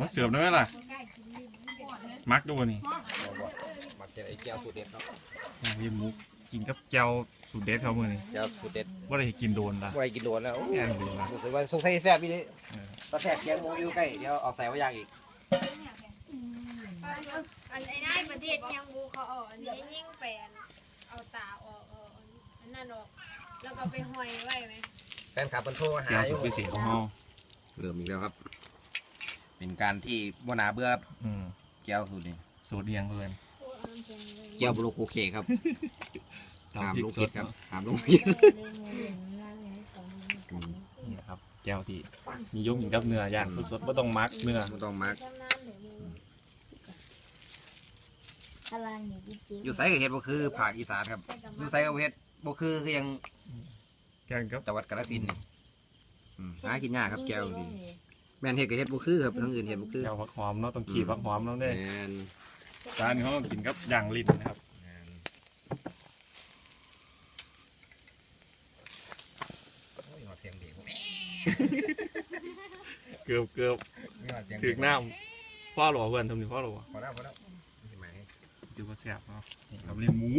มาเสิร์ฟได้ไหมล่ะ มักดูนี่มาเจอไอ้แก้วสูตรเด็ดเนาะพี่มุกกินกับแจ่วสูตรเด็ดเขามือนี่แก้วสูตรเด็ดว่าได้กินโดนละบ่ได้กินโดนแล้วแอนดีละรู้สึกว่าสงสัยแซ่บอีนี่เออตาแซ่บเคียงหมูอยู่ใกล้เดี๋ยวเอาใส่ไว้ย่างอีกอันไอ้นายประเทศยังงูเขาออกอันนี้ยิ่งแปลนเอาตาออกเอาอันนั้นออกแล้วก็ไปห้อยไว้ไหมแฟนคลับมันโทรมาแจ่หาวอสูยู่ตรพิเศษของเขา เริ่มอีกแล้วครับ เป็นการที่บ่นาเบื่อครับอืมแก้วสูตรนี้สูตรเรียงเลยแก้วบลูโคเคครับตามหามพริกลูกสผิดดครับหามลูกผิดนี่นะครับแก้วที่มียกกินกับเนื้อย่างสดๆไม่ต้องมักเนื้อบ่ต้องมักอะไรนี่จิ๊บจิ๊บอยู่ไสก็เฮ็ดบ่คือภาคอีสานครับอยู่ไสก็บ่เฮ็ดบ่คือคือยังแกงกับจังหวัดกาฬสินธุ์นี่ อืมหากินยากครับแก้วนี่แม่นเฮ็ดก็เฮ็ดบ่คือครับทางอื่นเฮ็ดบ่คือแก้วผักหอมเนาะต้องขีดผักหอมเนาะเด้แม่นจานนี้เขาต้องกินกับย่างลิ้นนะครับแม่นโอ้ยหอดเสียงดีผมเกือบเกือบนี่หอดเสียงดีถึกน้ำพ่อหลวเพื่อนทำนี่พ่อหลวพอแล้วพอแล้วนี่สิไหมดูว่าแซ่บเนาะนี่ครับลิ้นหมู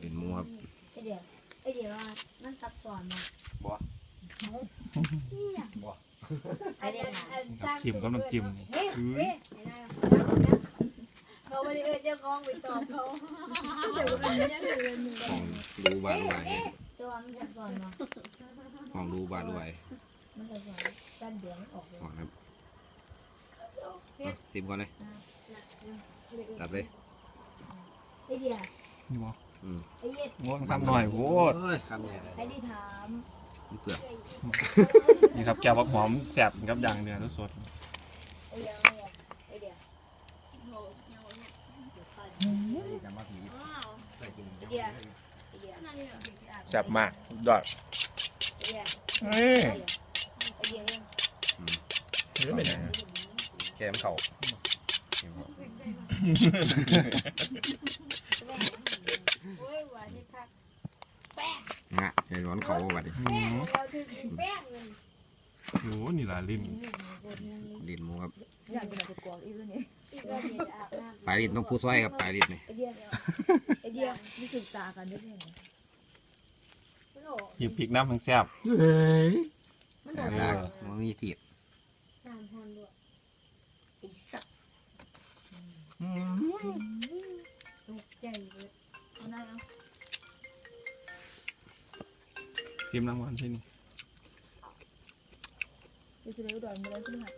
เห็นหมูครับไอเดี๋ยวไอเดี๋ยวว่ามันซับซ้อนมาบ่นี่อะ บ่ไอเดี๋ยวนะครับชิมกับน้ำจิ้มนี่เฮ้ยอื้อเฮ้ยไอ้นายเขาไม่ได้เอ่ยเจ้าของไปตอบเขาของดูบาด้วยตัวมันซับซ้อนมาของดูบาด้วยมันซับซ้อนด้านเดียวมันออกเลยหอมครับเอาซิมก่อนเลยตัดเลยไอเดี๋ยวนี่บ่อืมไอเย็ดง่วงทำหน่อยโคตรโอ้ยคำเนี่ยเลยไอที่ถามมัน เปลือกนี่ครับแก้วผักหอมแซ่บกับย่างเนื้อสดไอเดี๋ยวไอเดี๋ยวจะมาผีว้าวใส่กินไอเดี๋ยวไอเดี๋ยวนั่นเนี่ยๆแซ่บมากยอดไอเดี๋ยวเฮ้ยไอเดี๋ยวนี่เป็นยังไงแกมเข่า โอ้ยหวานที่ทัก งะ ไอ้ร้อนเขาบัดดิอืแป้งมเราถือแป้งเลยโอ้นี่ล่ะลิ้นลิ้นหมูครับอยากเป็นตะกวงอีกแล้วนี่อีกแล้วเดี๋ยวจะอาบน้ำปลายลิ้นต้องพูดซ้อยครับปลายลิ้นนี่ไอเดียวไอเดียวนี่ถึงตากันด้วยเนี่ยมันโอ้หยิบพริกน้ำทั้งแซ่บมันแต่โดนดากมันมีทีบน้ำพอนด้วยไอสักต ชิมน้ำมันใช่นี่ไปซื้ออุดรมาแล้วที่หัด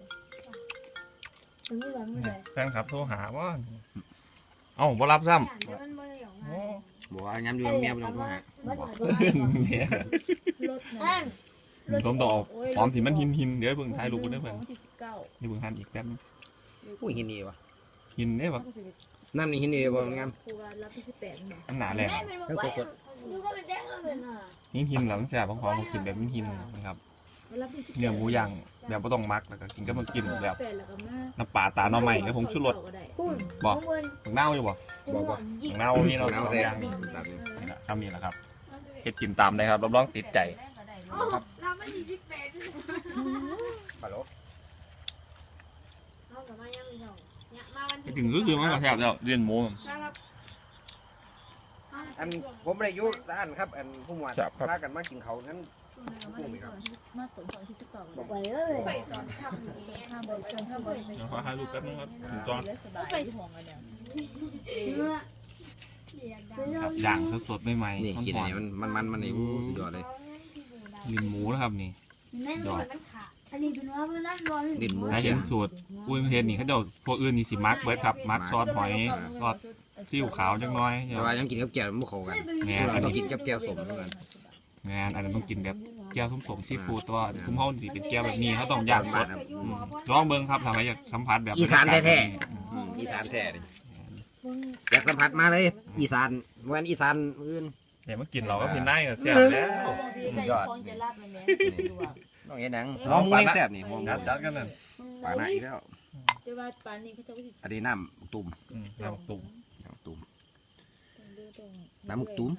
มันไม่ร้อนไม่เลยแฟนคลับโทรหาว่าเอ้าบ่รับซ้อย่างเดียวมันไม่ได้หยองำโอ้บอกว่าย้ำอยู่เมียไม่ต้องโทรหาวัดหน่อยเนี่ยรถนั่นผมต้องเอาหอมที่มันหินหินๆเดี๋ยวเบิ่งถ่ายรูปกันได้อเพิ่นที่สิบเก้านี่เบิ่งหันอีกแป๊บนึงอุ้ยหินนี่วะหินเด้อบ่น้ำนี่หินนี่บ่งามครูว่ารับที่สิบแปดหน่อยอันหนาแรงทั้งสดดูก็เป็นแจ้งแล้วเป็นอะ หินหินๆแล้วมันแซ่บของของกินแบบหินๆนะครับรับที่สิบเนื้อหมูย่างแบบบ่ต้องมักแล้วก็กินกับมันกินแบบแปดแล้วก็มาน้ำปลาตาหน่อไม้แล้วผมชูรสพูดบ่บักนาวอยู่บ่บอกว่าบักนาวนี่เอาเนาะสองน้ำใส่อย่างตัดนี่นี่แหละซ้ำนี่แหละครับเฮ็ดกินตามได้ครับรับรองติดใจเราไม่ดีสิบแปดฮัลโหลเรากับมายังไม่หยองเนี่ยมาวันไปถึงก็คือมันก็แซ่บแล้วเรียนหมูนะครับ อันผมไม่ได้อยุ่ร้านครับ อันผู้หมวดครับครับ พากันมากินเขาวงั้น มาตนสองที่สิบสองบอกไปเลยไปตอนทำอย่างนี้ห้ามไปเชิญข้ามไปเดี๋ยวขอถ่ายรูปแป๊บนึงครับถึงตอนสบายที่ห่วงกันเนี่ยเสียดายครับย่างสดๆใหม่นี่ๆกินหอัอนนนี้มันมันมันมันนี่อู้สุดยอดเลยๆลิ้นหมูนะครับนี่แม่ยอดมันขาดอันนี้เป็นว่าเป็นนั่งรอลิ้นหมูถ้าเชีเห็ยนงสูตรอุ้ยเฮ็ดนี่เขาเจ้าพวกอื่นนี่สิมักเบิดครับมักซอสหอยซอส ซีอิ๊วขาวจังน้อยแต่ว่ายังกินกับแก้วมันบ่เข้ากันแง่เราอันต้องนี้กินกับแก้วสมเท่านั้นงานอันนั้นต้องกินแบบแก้วส้มๆซีฟู้ดแตัวาคุ้มเฮาสิเป็นแก้วแบบนี้เขาต้องย่างสดอืมลองเบิ่งครับทำไมอยากสัมผัสแบบอีสานแท้บรรยากาศๆอืมอีสานแท้ดิอยากสัมผัสมาเลยอีสานเวันอีสานอื่นเดี๋ยวมากินเราก็พี่นายก็แซ่บแล้วบางทีใครคงจะรับมันเนี่ยดูว่าน้องเอ็นหนังน้องหมูแซ่บนี่หมูจัดจัดกันนั่นปลาหน้าอีกแล้ว แต่ว่าปานนี้เขาจะวิธีอันนี้น้ำตุ่มอืมน้ำตุ่ม น้ำตุ่ม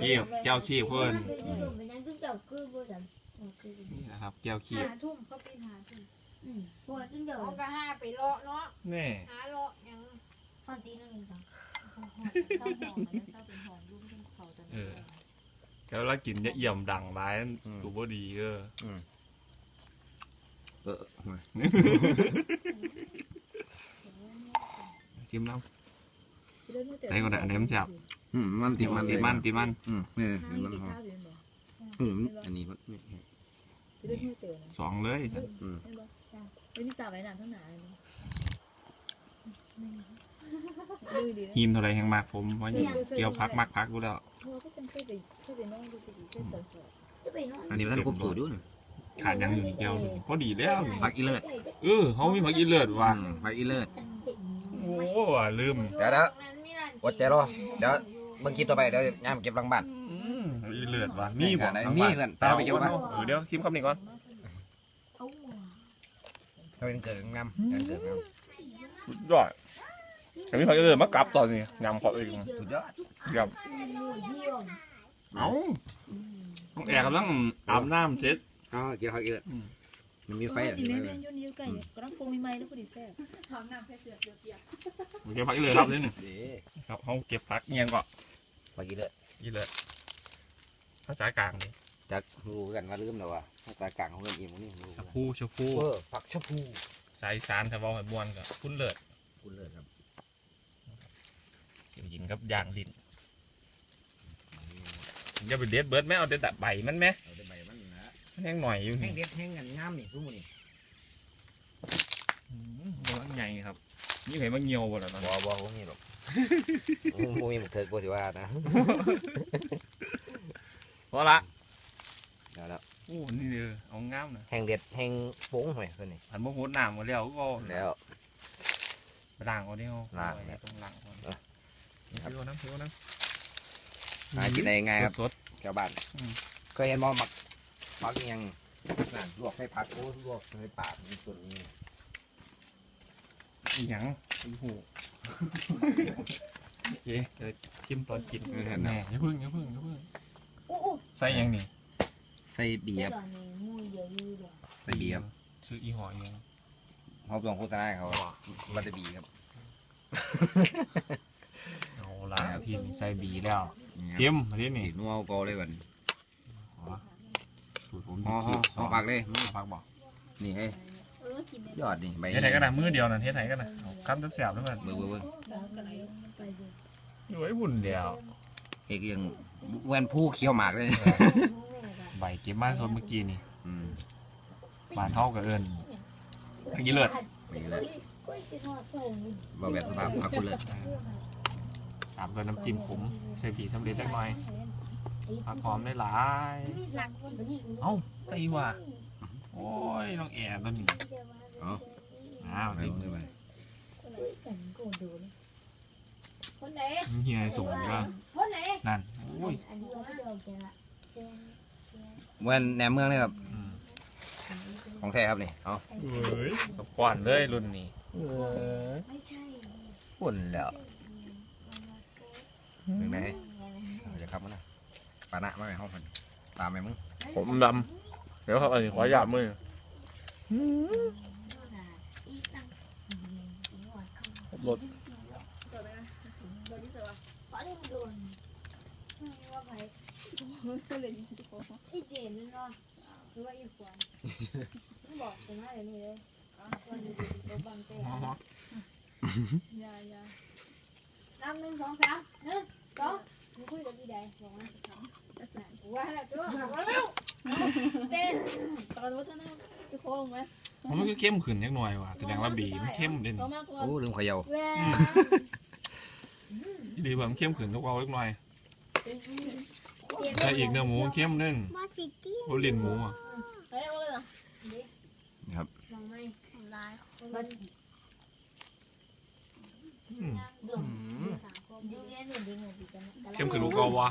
ขี้แก้วขี้เพิ่นเป็นยังคือเจ้าคือบ่จโอเคนี่นะครับแก้วขีดหาทุ่มเขาปีนหาทุ่มอืมปวดจนเดือดเขาก็ห้าไปเลาะเนาะแน่หาเลาะหยังพอตีนั่นเองจ้ะเศร้าหองมันเศร้าเป็นหองรุ่มเป็นเขาจนแก้วแล้วกินจะเอี่ยมดังร้ายดูบ่ดีเออ เออโอ้ย จิ้มน้ำไหนก่อนนะอันไหนมันจับอืมมันติดมันติดมันติดมันอืมนี่ห้านี่มันปีหอมข้าวเดือนบ่อืมอันนี้มันนี่จะได้มือเต๋อนะสองเลยอืมเห็นบ่จ้าเป็นที่ตาไว้นานทั้งหนาเลยดูดีนะหินเท่าไรแห่งมากผมว่าอยู่เกี่ยวพักมักพักกูแล้วเราก็เป็นเคยไปเคยไปน้องดูดีเคยตรวจสอบจะไปนอนอันนี้มันครบสูตรอยู่นี่ขาดอยังหนึ่งแก้วหนึ่งพอดีแล้วนี่ผักอีเลิศเออเขามีผักอีเลิศว่ะอืมผักอีเลิศโอ้ ลืมเดี๋ยวนะตรงนั้นมีร้านอดใจรอเดี๋ยว เบิ่งคลิปต่อไปเดี๋ยวย่ามเก็บหลังบ้าน อืมผักอีเลิศว่ะมีบ่ไหนมีเพื่อนไปเอาไปเก็บไว้เออเดี๋ยวคิมคำนี้ก่อนเอาหัวเขาเป็นเกิดงามการเกิดงามสุดยอดแต่มีผักอีเลิศมากลับตอนนี้งามขอเองสุดยอดครับหมูเยี่ยมเอ้าต้องแอร์กำลังอาบน้ำเสร็จเอาเกี่ยวผักอีเลิศอื มมันมีไฟไฟอะตีแม่เรียนยุ่นยิ้วไก่กำลังปรุงใหม่ๆแล้วพอดีแซ่บทำน้ำแค่เสือเปียกเก็บผักอีเลิศครับนี่หนึ่งเด้ครับเขาเก็บผักเงียงก่อนผักอีเลิศอีเลิศภาษากลางเลยจักรู้กันว่าลืมแล้วว่าภาษากลางของเพิ่นเองนี่รู้ชะพูชะพูเออผักชะพูสายสารถ้าเว่าให้มวนกับคุณเลิศคุณเลิศครับเสียวยินกับย่างลิ้นอย่าไปเด็ดเบิร์ดแม่เอาแต่แต่ใบมันไหมเอา แต่ใบมันนะมันแห้งหน่อยอยู่แห้นี่งเด็ดแห้งกันงามนี่รู้มื้อนี่อืมมันใหญ่ครับ นี่เห็นมันเงียวบ่ล่ะตอนบ่นี้บ่บ่มีหรอกบ่มีมันเถิดบ่สิว่านะพอละเดี๋ยวแล้วโอ้นี่เด้อเอางามนะแห้งเด็ดแห้งปุ้งหน่อยเพิ่นนี่ผันบ่โหดน้ำหมดแล้วก็แล้วไปล้างเอาเดียวล้างเอไว้ต้องล้างก่อนเออนี่คือเอาน้ำคือเอาน้หากินได้ง่ายครับำสด แถวบ้านอืม เคยเห็นบ่หมัก หมักอิหยังนั่นลวกให้ผักโอ้ลวกให้ปากมีส่วนนี้ๆอีหยังโอ้โหโอเคเดี๋ยวจิ้มตอนกินเออเห็นแหนะน่อย่าพึ่งอย่าพึ่งอย่าพึ่งโอ้โหใส่หยังนี่ใส่เบียเดี๋ยร์วนี้มูเยอะอยู่เดี๋ยวใส่เบียร์ชื่ออีหอยยังเขาต้องโฆษณาให้เขาว่าจะบีครับเอาละทีนี้ใส่บีแล้วเจิ้มมาที่นี่สีนัวกอเลยบัด สูตรผมห่อห่อห่อผักเลยผักบอกนี่เฮ้ยเออกินได้ยอดนี่ใบเฮ็ดไหนกันนะมือเดียวนั่นเฮ็ดไหนกันนะเอาคำแสบๆด้วยกันเบิ่งเบิ่งเบิ่งไปเลยอยู่ไอ้บุญเดียวเอกยังเวนผู้เคี้ยวหมากเลยใบเก็บมาสดเมื่อกี้นี่อืมบานเท่ากับเอิญอันนี้เลิศไปเลยก็ไปทอดส่งบ่แบบสภาพผักคุณเลยตามด้วยน้ำจิ้มขมใส่ผีสำเร็จได้หน่อย ผักหอมได้หลายหลักคนนี้เอ้าไปว่ะโอ้ยน้องแอนตัวนี้อ้าวไปนี่เบิ่งเลยไปกันโกนดูเลยคนไหนเฮียส่งก็คนไหนนั่นโอ้ยอันนี้ก็เดียวกันละเวนแหนมเมืองเลยครับอืมของแท้ครับนี่เอาเฮ้ยกับก่อนเลยรุ่นนี้ไม่ใช่ปุ่นแล้วหนึ่งไหนเดี๋ยวครับมันนะ ปานะมาไหมห้องพันตามไหมมึงผมดำเดี๋ยวครับอันนี้ขอหยาบมืออีตั้งรถตัวไปนะตัวที่เสือปั้นโดนว่าไงก็เลยยิงทุกคนอีเจนเนาะหรือว่าอีขวานบอกไปมาเลยนี่เลยวันนี้ตัวบังเต้ยายาน้ำหนึ่งสองสามหนึ่งสองมึง คุยกับพี่ใดบอกว่าว่าแล้วจ้าว่าแล้วเต้นตอนวัฒนธรรมจะโค้งไหมมันก็เข้มขึ้นนิดหน่อยว่ะแสดงว่าบีมันเข้มเด่นตัวมากกว่าโอ้ลืมเขย่าแล้ดีเพิ่มเข้มขึ้นทุกวันเล็กน้อยวใส่อีกเนื้อหมูเข้มนึ่งมาสิจี้โอลินหมูอะเฮ้ยว่าเลยลองไหมลายคนอืมเดือดดูเล่นหนึ่งดีหนึ่งดีกัน เข้มขึ้นลูกกอวะ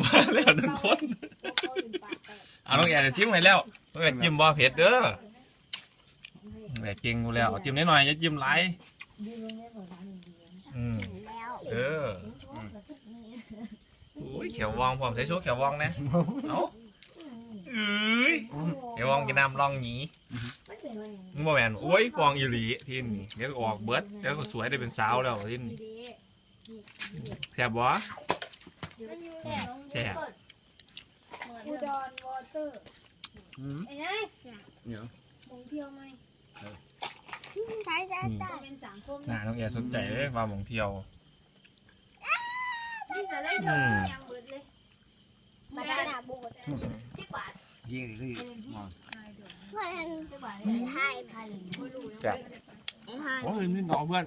มาแล้วทุกคนเอาน้องแอนจิ้มให้แล้วน้องแอนจิ้มบ่เผ็ดเด้อแม่เก่งกูแล้วจิ้มนิดหน่อยอย่าจิ้มหลเล่นได้อดหนึ่งดีอืมแล้วเออโอ้ยเขียววองพร้อมใส่โชว์เขียววองนะเอ้าเอ้ยเดี๋ยววองกินน้ำลองหนีมันเป็นว่าอย่างมึงบอกแมนโอ้ยฟองอีหลีที่นี่เดี๋ยวออกเบิร์ดเดี๋ยวก็สวยได้เป็นสาวแล้วที่นี่ แซ่บบ่มันอยู่แค่แซ่บอุดรวอเตอร์อืมไอ้นายเดี๋ยวมงเที่ยวไหมใช่ใช่นี่ใช่เป็นสังคมน่าน้องแอร์สนใจเลยว่าหมองเที่ยวนี่สไลเดอร์นี่ยังเบิดเลยมาได้หนาบูดที่กว่ายิงคือมองเพื่อนที่กว่าเลยให้พายจ้ะให้โอ้ยนี่น้องเพื่อน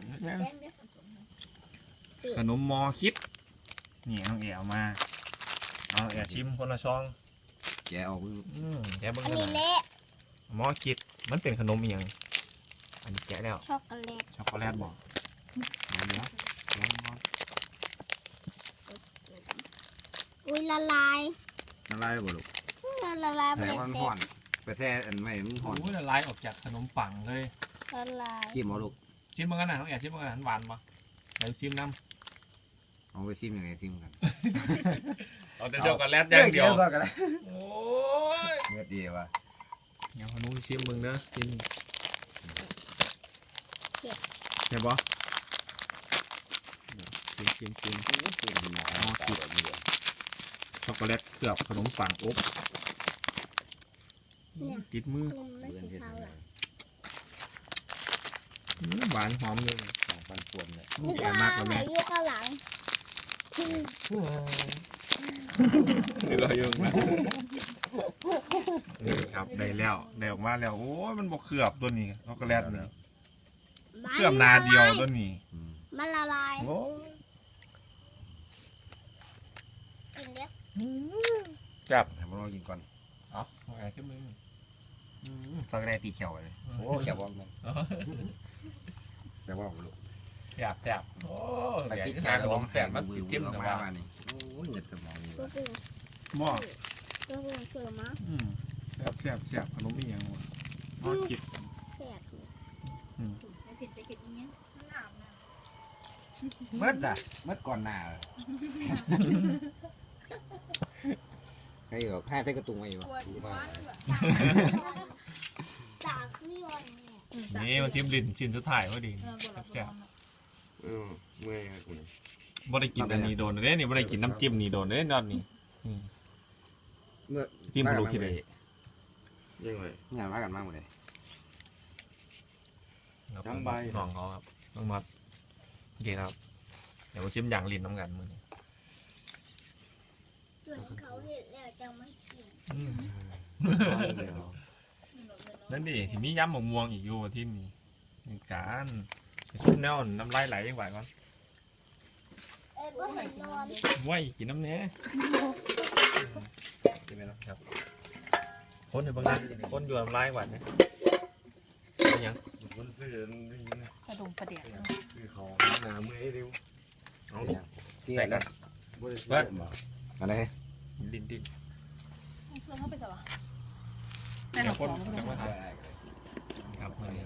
ขนมมอคิด นี่น้องแอร์เอามาน้องแอร์ชิมคนละช่องแกะออกมืออืมแกะเบิ่งอันกันนี้นะเละมอคิด มันเป็นขนมอีหยังอันนี้แกะแล้วช็อกโกแลตช็อกโกแลตบอกเอาเดี๋ยวเดี๋ยวเอาอุ้ยละลายน้ำลายบ่ลูกละลายแสไปงมันเสร็ห่อจนไปแช่อันไม่มันห่อนโอ้ยละลายออกจากขนมปังเลยละลาย กินหมอลูกชิมเบิ่งกันนะน้องแอร์ชิมเบิ่งกันนะหวานปะเดี๋ยวชิมน้ เอาไปซิมยังไงซิมกันำเอาแต่ช็อกโกแลตอย่างเดียวกันเลยโอ้ยเมื่อดีว่ะเดี๋ยวขนุนชิมมึงเด้อชิมเห็นปะชิมชิมชิมช็อกโกแลตเกือบขนมปังอบติดมือกุมไม่สีขาวหรออืมหวานหอมเลยของฟันปวนเลยนึกแกว่ามากเลยไหนแม่อยู่ข้างหลัง นี่เราอยู่นะนี่ครับได้แล้วได้ออกมาแล้วโอ้ยมันบกเคลือบตัวนี้ช็อกโกแลตนี่เคลือบนาเดียวตัวนี้มันละลายโอ้ยกินเด็กจับทำเรากินก่อนเอ๋อไงขึ้นมืออืมซอกได้ตีเขียวเลยโอ้เขียวบอลมันแต่ว่าลูก แสบแสบโอ้แต่แสบติดที่แขหานขร้นองมแฝแสงบมามาวิวจิ้มออกแต่มาว่าว่านี่โอ้ยเงินสมองอยู่ตัวผู้หม้อตัวผู้เสือมั้งอืมแสบแสบแสบขนมอีหยังวะหม้อกิดแสบผิดไปกินอย่างเงี้ยมันหนาวนะเมื่ออะเมื่อก่อนหน้าใครก็ผ้าใส่กระตุงไว้อยู่ปวดหัวว่าแบบจากนี่วันเนี่ยนี่มาชิมลิ้นชิ้นสุดท้ายพอดีแสบ เออเมื่อยคุณๆบ่ได้กินอันนี้โดนเด้นี่บ่ได้กินน้ำจิ้มนี่โดนเด้นอนนี่เมื่อจิ้มบ่รู้คิดเลยยังไงงานว่ากันมากเลยน้องเขาครับน้องมอดโอเคครับ เดี๋ยวมาชิมอย่างลิ้นน้ำกันมื้อนี้ส่วนเขาเห็นแล้วจะไม่กินอืมนั่นดิที่มียำหมกม่วงอีกอยู่ที่นี่นี่การไป ซุปแนวน้ำลายไหลยังไหวก่อนเอ้ยก็เห็นนอนไว้กินน้ำเนี้ยใช่ไหมล่ะคนเดี๋ยวบางทีคนอยู่น้ำลายหวานนะเป็นหยังคนซื้อนี่นะกระดุมประเดี๋ยวซื้อของหนาเมื่อยเร็วเอาใส่กันเบิดอะไรดินดินส่วนเขาไปสวะเดี๋ยวคนจะมาทำ ครับมื้อนี้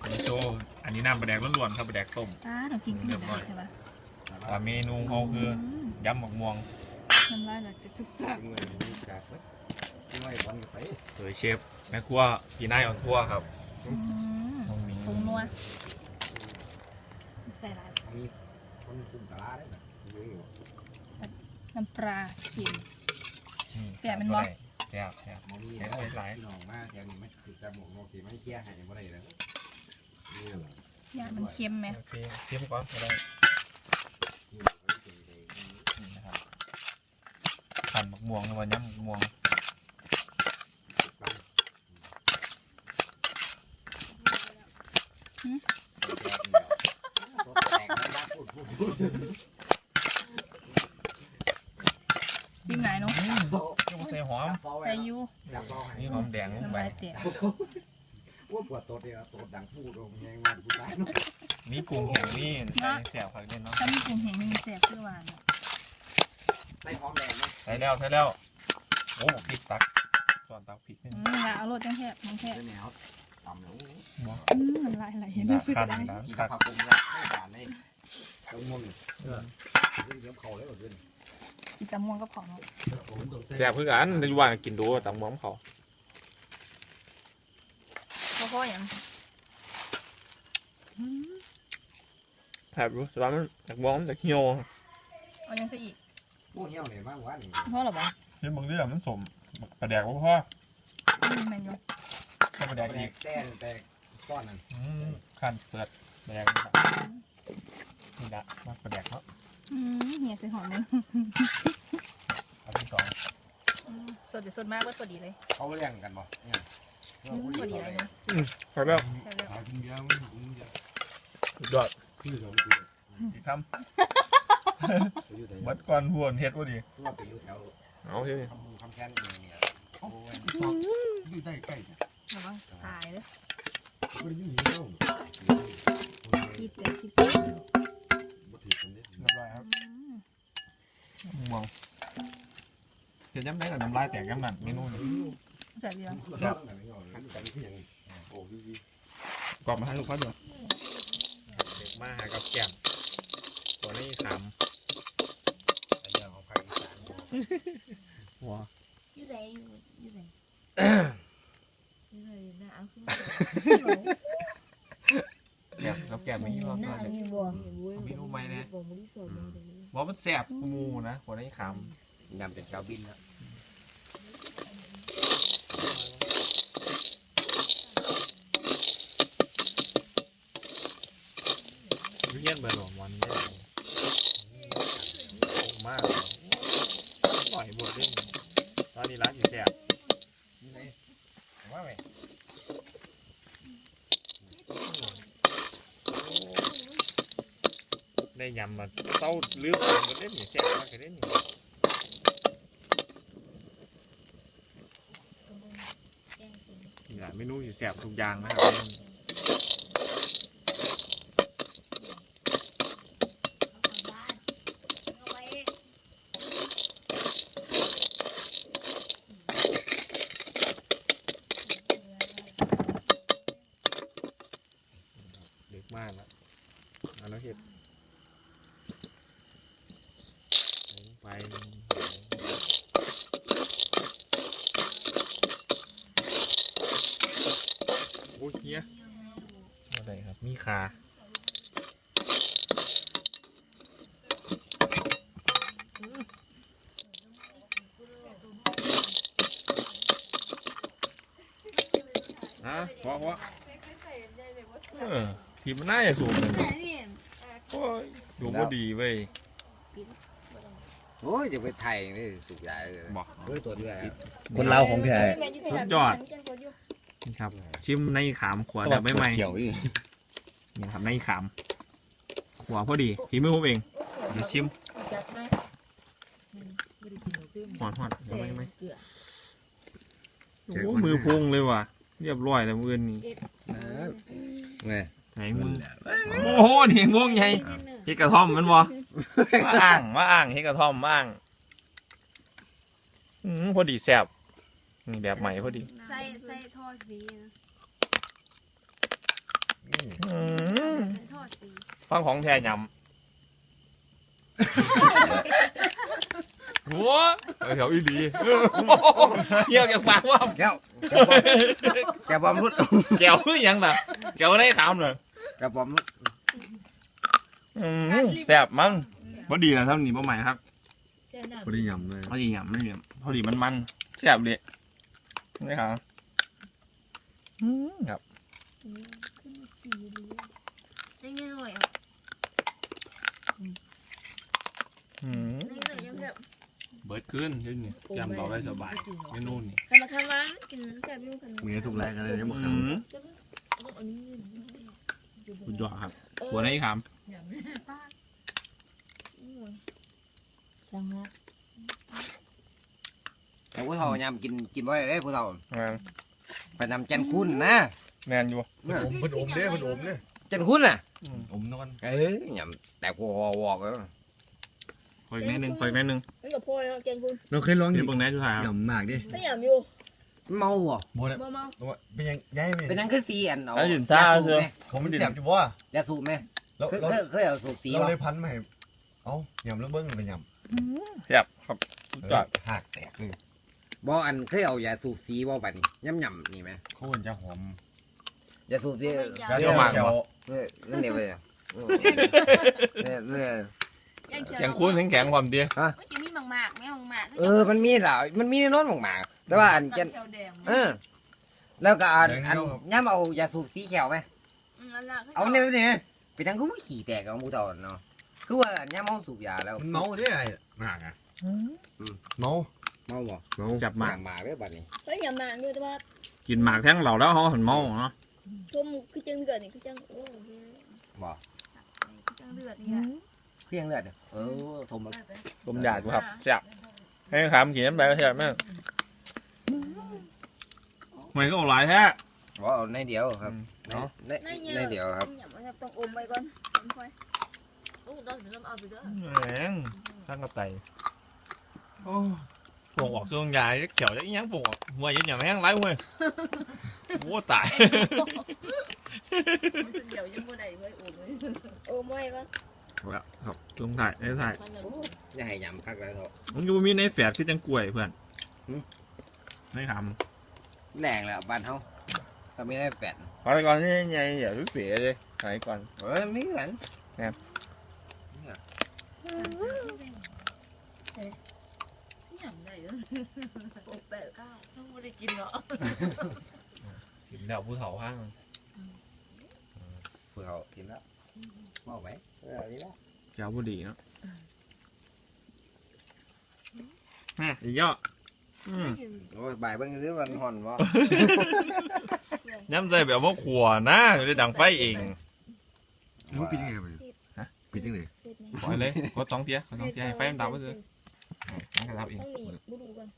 คนโชว์อันนี้น้ำปลาแดกล้วนๆครับปลาแดกต้มอ่าหนูกินขึ้นมาใช่ปะแต่เมนูเขาคือยำหมกม่วงน้ำลายเราจะจุกสักเมื่อยมีกาดไม่วันไปโดยเชฟแม่ครัวพี่นายอ่อนครัวครับอืมน้องหมิงปรุงนัวใส่ลายมีคนคุมตลาดได้แบบยุ่งอยู่น้ำปลากินอืมแซ่บแม่นบ่ แซ่บแซ่บมองมีแซ่บหลาย พี่น้องมากอย่างนี้ไม่ติดตามหมกโมกีไม่เชี่ยหายบ่ได้แล้วนี่แหละยามันเค็มไหมโอเคเทียมก่อนก็ได้นี่นะครับขันหมกม่วงหรือว่าย้ำหมกม่วงจิ้มไหนเนาะ อืมเรียกว่าใส่หอม ใส่ยู นี่หอมแดงลงน้ำไปลายเตะว่าปวดตัวเดียวตัวดังพูดตรงยังมาผู้ชายนี่ปรุงแห้งนี่ใส่แซ่บผักเด่นเนาะถ้ามีปรุงแห้งมีแซ่บคือหวานใส่หอมแดงไหมใส่แล้วใส่แล้วโอ้พริกตักส่วนตักพริกนี่อืมละเอาโรดจังแค่มันแค่เดี๋ยวแนวต่ำแล้วอืมน้ำลายไหลนี่รู้นะสึกขั้นได้นี่นะกินขั้กับนผักกุ้งแล้วไม่บานเลยต้องมุ่งเออเดี๋ยวเขาเลยหมดเลยกินตำม่วงกับของเนาะแซ่บคือกันในวันกินดูตำบ้อมเขา เพราะพ่ออย่างแซ่บรู้สบายมันจากบ้อมจากเหี่ยวเอายังซะอีกโอ้เหี้ยวเลยบ้างวะนี่พ่อหรอบ้างเห็นบางเรื่องมันสมกระแดกว่าพ่อแมนยูก็กระแดกแตอีกกแต่แต่ก้อนนั่นอืมขั้นเปิดแดกนี่ละมากระแดกเนาะอืมเหี่ยใส่หอมมือเอาที่สองสดเดี๋ยวสดมากก็สดดีเลยเขาเลี้ยงกันบ่เนี่ย อืมสดดีเลยนะพอแล้วใช่แล้วหากินเยอะมันมันจะสุดยอดคือเขาอีกคำอยู่แต่มัดก่อนหัวนเฮ็ดว่าดีว่าไปอยู่แถวเอาที่นี่คำคำแค้นเนี่ยโอ้ยอยู่ใต้ใกล้ระวังตายเลยไม่ได้มีเงี้ยคิดเลยคิดบ่ถือกันเด้เรียบร้อยครับม่วงเดี๋ยวย้ำได้กับน้ำลายแตกย้ำนั่นเมนูนี้ ใส่เรียงครับหันกันคือหยังโอ้พี่กรอบมาให้ลูกค้าดูเด็กมาหากับแก้มตัวนี้ขามแต่เรื่องของภาคอีสานหัวอยู่ไหนอยู่อยู่ไหนอยู่ไหนหน้าเอาขึ้นแก้มกับแก้มไม่ยุ่งหรอกหน้าเด็กมีบ่มีรู้ไหมเนี่ยบ่บ่ได้สอนบ่ได้ว่ามันแสบกูมูนะหัวนี้ขามยำเป็นเกาบินนะเนเบอร์หลวงวันนี้มากปล่อยบวดิ้นตอนนี้ร้านอยู่แสบนี่ไงว่าไงได้ยำมาเต้าลืมมันเล่นอยู่แสบมากเลยเล่นอยู่นี่แหละเมนูอยู่แสบทุกอย่างนะครับ เด็กมากแล้วเอาแล้วเห็ดใส่ลงไปโอ้ยเฮียอะไรครับ มีขาอะเพราะเพราะเออทีมมันน่าจะสูงเลยนี่โอ้ยดูบ่ดีเว้ยโอ้ยจะไปไทยนี่สุกใหญ่เลยบอกเฮ้ยตัวเนื้อคนเราของแท้สุดยอดนี่ครับ ชิมในขามขวดแบบไม่ไหมเขียวอีก นี่ครับในขามขวดพอดีฝีมือผมเองเดี๋ยวชิมหอนหอนเดี๋ยวไม่ไม่โอ้มือพุ่งเลยว่ะ เรียบร้อยแล้วมือนี้ไงไหนมือโอ้โหนี่ม่วงใหญ่เฮ็ดกระท่อมมันวะมาอ่างมาอ่างเฮ็ดกระท่อมมาอ่างอืมพอดีแซ่บนี่แบบใหม่พอดี ใส่ใส่ทอดสีนะ อืมเป็นทอดสีฟังของแท้ยำหัวเอ้ยแถวอีหลีเออเกี่ยวกับฟังว่าแก้วแก้วบอมรุดแก้วคือหยังล่ะแก้วได้ขามเลยแก้วบอมรุดอืมแซ่บมั้งพอดีนะเท่านี้ประมาณครับบ่ได้ยำเลยพอดียำไม่เหลี่ยมพอดีมันมันแซ่บเลยนี่ครับอืมครับ ยังไงหน่อยอะอืมยังหน่อยยังแบบเบิดขึ้นที่นี่จำเราได้สบายเมนูนี่คันมาคันมากินแซ่บอยู่คันมีทุกแรงกันเลยยังบ่อืคำมคุณยอดครับหัวได้ขามจังนะแต่ผู้เฒ่ายำกินกินบ่ได้เด้ผู้เฒ่าแมนไปนำจันคุณนะ แมนอยู่อมเพิ่นอมเด้เพิ่นอมเด้ จันคุณน่ะ อมนอนเอ้ยยำแต่พอวอกเลยคอยอีกนิดนึงคอยอีกนิดนึงไม่กับพ่อแล้วเก่งคุณเราเคยลองเดี๋ยวเบิ่งแน่จุดท้ายครับยำมากดิถ้าหยำอยู่เมาบ่บ่ได้บ่เมาเป็นยังย้ายไหมเป็นหยังคือสีอันเอาแล้วหยินซ่าสูเชื่บอไหมผมมันแสบอยู่บ่ยาสูบไหมแล้วเคยเราเคยเคยเอาสูบสีเราบ่เลยพันมาให้เอ้ายำแล้วเบิ่งเป็นยแซ่บครับสุดยอดหักแตกเลยบ่อันเคยเอายาสูบสีบ่บัดนี้ย่ำๆนี่ไหมโคนจะหอม ยาสูบสีแล้วเดี๋ยวมาเดี๋ยวเนี่ยนั่นเดียวเลยอะเนี่ยเนี่ย ยังเขียวแข็งคุ้นแข็งๆความดีมันจะมีหมากๆแม่หมากๆเออ มันมีเหล่ามันมีโน้นหมากๆแต่ว่าอันจะเขียวแดงเออ แล้วก็อันอันย่ำเอายาสูบสีเขียวไหม อืมนั่นล่ะเอาเนี่ยสิไปทั้งกูขี่แตกกับมูเต่าเนาะ คือว่าย่ำเอาสูบยาแล้ว มันเมาเด้ไอ้หนักอะเมาเมาบ่เมาจับหมากหมากเด้อบัดนี้เฮ้ยอย่ามาด้วยแต่ว่ากินหมากแท่งเหล่าแล้วเขาหันเมาเนาะ ทุ่มคือจังเกิดนี่คือจังโอ้ยบ่จังเลือดนี่เพียงเลือดอะเออทมมาต้มยาดูครับแซ่บให้คำกินน้ำไปก็แซ่บมากมันก็อร่อยแท้ว่าเอาในเดียวครับในเนาะในในเดียวครับต้องอมไปก่อนอมค่อยโอ้ต้องเริ่มเอาไปเด้อแหงข้างกระไตโอ้ปงออกช่วงยายเขียวจะอีหยังปงออกหัวยันอย่างแห้งไรเว้ย โอ้ตายเดี๋ยวยังบ่ได้เว้ยอมเลยโอ้ไม่ก็ครับช่วงถ่ายไอ้ถ่ายมันจะอย่าให้ยำคักแล้วเถอะมันก็บ่มีในแฝดคือจังกล้วยเพื่อนหืมไม่ทแรงแล้วบ้านเฮาถ้าไม่ได้แปดำขอก่อนนี่ไงอย่ารู้เสียเลยขายก่อน เอ้ยมีกันยังได้เด้อโอ้แปดเก้าต้องบ่ได้กินเนาะ กินแล้วผู้เฒ่าห้างเพื่อเขากินแล้วว่าไว้เออนี่ละเจ้าบุดีเนาะแม่อีกย่ออืมโอ้ยบ่ายเบิ่งซื้อมันห่อนบ่ย้ำใจแบบว่าขัวนะจะได้ดังไฟเองมันปิดยังไงมันปิดยังไงเด็ดไหมปล่อยเลยกดสองเทียกดสองเทียให้ไฟมันดับก็คือมันก็ดับเองต้องมีบูดูก่อน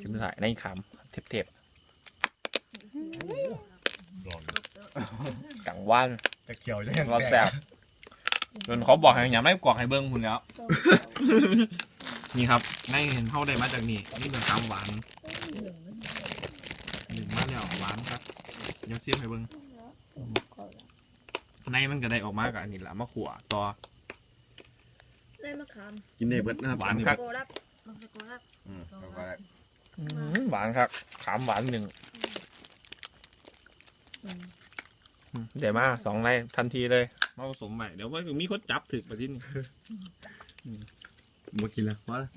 ขึ้นถ่ายในขำเทปร้อนๆ กลางวันแต่เขียวยังรอแซ่บจนเขาบอกให้อย่าไม่กวากให้เบิ้งคุณแล้ว นี่ครับในเห็นเข้าได้มาจากนี่นี่เป็นคำหวานหนึ่งมาแล้วหวานครับเดี๋ยวเทียบให้เบิ้งในมันก็ได้ออกมากับอันนี้แหละมะขั่วต่อได้มะขามกินได้เบิดนะครับหวานครับโกรับมันสกุลครับอืมเอาก็ได้อืมหวานครับขามหวานหนึ่ง อืมเดี๋ยวมาสองในทันทีเลยมาผสมใหม่เดี๋ยวว่ามีคนจับถึกไปที่นี่มากินแล้วพอละ